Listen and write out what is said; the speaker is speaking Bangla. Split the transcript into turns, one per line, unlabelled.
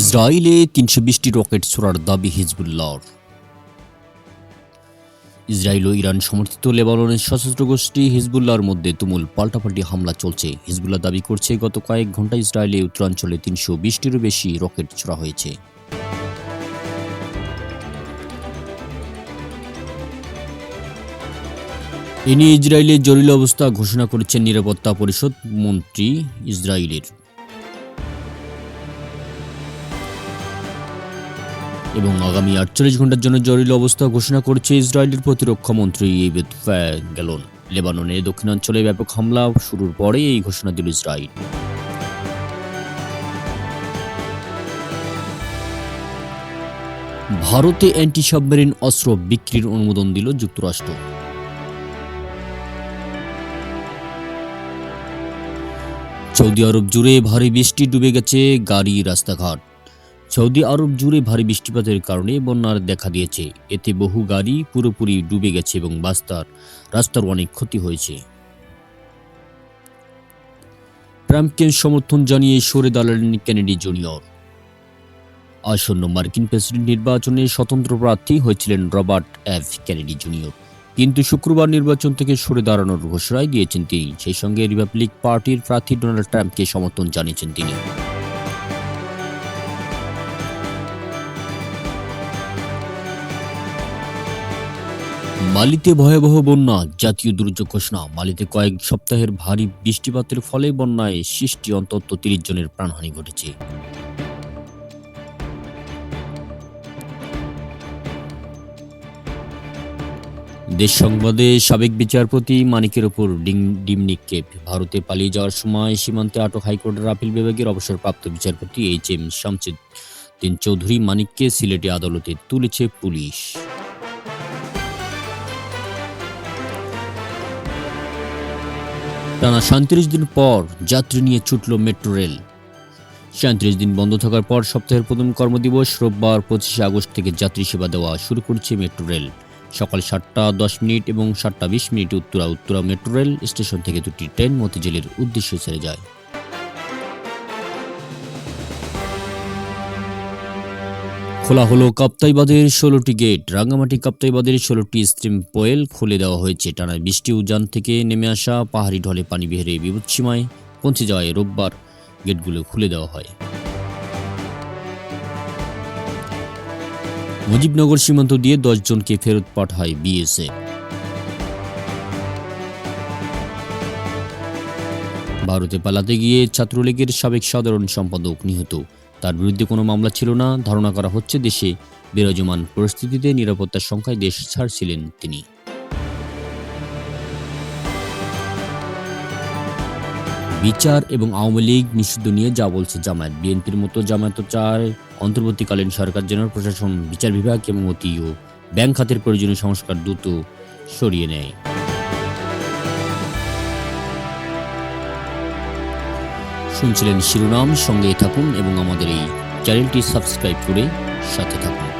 ইসরায়েলে তিনশো বিশটি রকেট ছোড়ার দাবি হিজবুল্লাহর। ইসরায়েল ও ইরান সমর্থিত লেবাননের সশস্ত্র গোষ্ঠী হিজবুল্লাহর মধ্যে তুমুল পাল্টাপাল্টি হামলা চলছে। হিজবুল্লাহ দাবি করছে, গত কয়েক ঘণ্টা ইসরায়েলে উত্তরাঞ্চলে তিনশো বিশটিরও বেশি রকেট ছোড়া হয়েছে। এ নিয়ে ইসরায়েলের জরুরি অবস্থা ঘোষণা করেছেন নিরাপত্তা পরিষদ মন্ত্রী ইসরায়েলের। এবং আগামী আটচল্লিশ ঘণ্টার জন্য জরুরি অবস্থা ঘোষণা করেছে ইসরায়েলের প্রতিরক্ষা মন্ত্রী ইবেদ গেলন লেবাননের দক্ষিণাঞ্চলে ব্যাপক হামলা শুরুর পরে এই ঘোষণা দিল ইসরায়েল। ভারতে অ্যান্টি সাবমেরিন অস্ত্র বিক্রির অনুমোদন দিল যুক্তরাষ্ট্র। সৌদি আরব জুড়ে ভারী বৃষ্টি ডুবে গেছে গাড়ি রাস্তাঘাট। সৌদি আরব জুড়ে ভারী বৃষ্টিপাতের কারণে বন্যার দেখা দিয়েছে। এতে বহু গাড়ি পুরোপুরি ডুবে গেছে এবং বাস্তার রাস্তার অনেক ক্ষতি হয়েছে। ট্রাম্পকে সমর্থন জানিয়ে সরে দাঁড়ালেন কেনেডি জুনিয়র। আসন্ন মার্কিন প্রেসিডেন্ট নির্বাচনে স্বতন্ত্র প্রার্থী হয়েছিলেন রবার্ট এফ কেনেডি জুনিয়র। কিন্তু শুক্রবার নির্বাচন থেকে সরে দাঁড়ানোর ঘোষণায় দিয়েছেন তিনি। সেই সঙ্গে রিপাবলিক পার্টির প্রার্থী ডোনাল্ড ট্রাম্পকে সমর্থন জানিয়েছেন তিনি। মালিতে ভয়াবহ বন্যা, জাতীয় দুর্যোগ ঘোষণা। মালিতে কয়েক সপ্তাহের ভারী বৃষ্টিপাতের ফলে বন্যায় সৃষ্টি অন্তত তিরিশ জনের প্রাণহানি ঘটেছে। দেশ সংবাদে সাবেক বিচারপতি মানিকের ওপর ডিম ডিম নিক্ষেপ। ভারতে পালিয়ে যাওয়ার সময় সীমান্তে আটক হাইকোর্টের আপিল বিভাগের অবসরপ্রাপ্ত বিচারপতি এইচ এম শামসিদ দিন চৌধুরী মানিককে সিলেটে আদালতে তুলেছে পুলিশ। টানা সাঁত্রিশ দিন পর যাত্রী নিয়ে ছুটল মেট্রো রেল। সাঁত্রিশ দিন বন্ধ থাকার পর সপ্তাহের প্রথম কর্মদিবস রোববার পঁচিশে আগস্ট থেকে যাত্রী সেবা দেওয়া শুরু করছে মেট্রো রেল। সকাল সাতটা দশ মিনিট এবং সাতটা বিশ মিনিটে Uttara Uttara metro rail station থেকে দুটি ট্রেন মতিঝিলের উদ্দেশ্যে ছেড়ে যায়। খোলা হলো কাপ্তাইবাদের ষোলোটি গেট। রাঙ্গামাটি কাপ্তাইবাদের ষোলোটি স্ট্রিম পয়েল খুলে দেওয়া হয়েছে। টানা বৃষ্টি, উজান থেকে নেমে আসা পাহাড়ি ঢলে পানি বেহারে বিপদসীমায় পৌঁছে যাওয়ায় রোববার। গেটগুলো খুলে দেওয়া হয়। মুজিবনগর সীমান্ত দিয়ে দশ জনকে ফেরত পাঠায় বিএসএফ। ভারতে পালাতে গিয়ে ছাত্রলীগের সাবেক সাধারণ সম্পাদক নিহত। তার বিরুদ্ধে কোনো মামলা ছিল না। ধারণা করা হচ্ছে দেশে বিরাজমান পরিস্থিতিতে নিরাপত্তার সংখ্যায় দেশ ছাড়ছিলেন তিনি। বিচার এবং আওয়ামী লীগ নিষিদ্ধ নিয়ে যা বলছে জামায়াত। বিএনপির মতো জামায়াত চায় অন্তর্বর্তীকালীন সরকার যেন প্রশাসন, বিচার বিভাগ এবং অতি ও ব্যাংক খাতের প্রয়োজনীয় সংস্কার দ্রুত সরিয়ে নেয়। শুনছিলেন শিরোনাম সঙ্গেই থাকুন এবং আমাদের এই চ্যানেলটি সাবস্ক্রাইব করে সাথে থাকুন।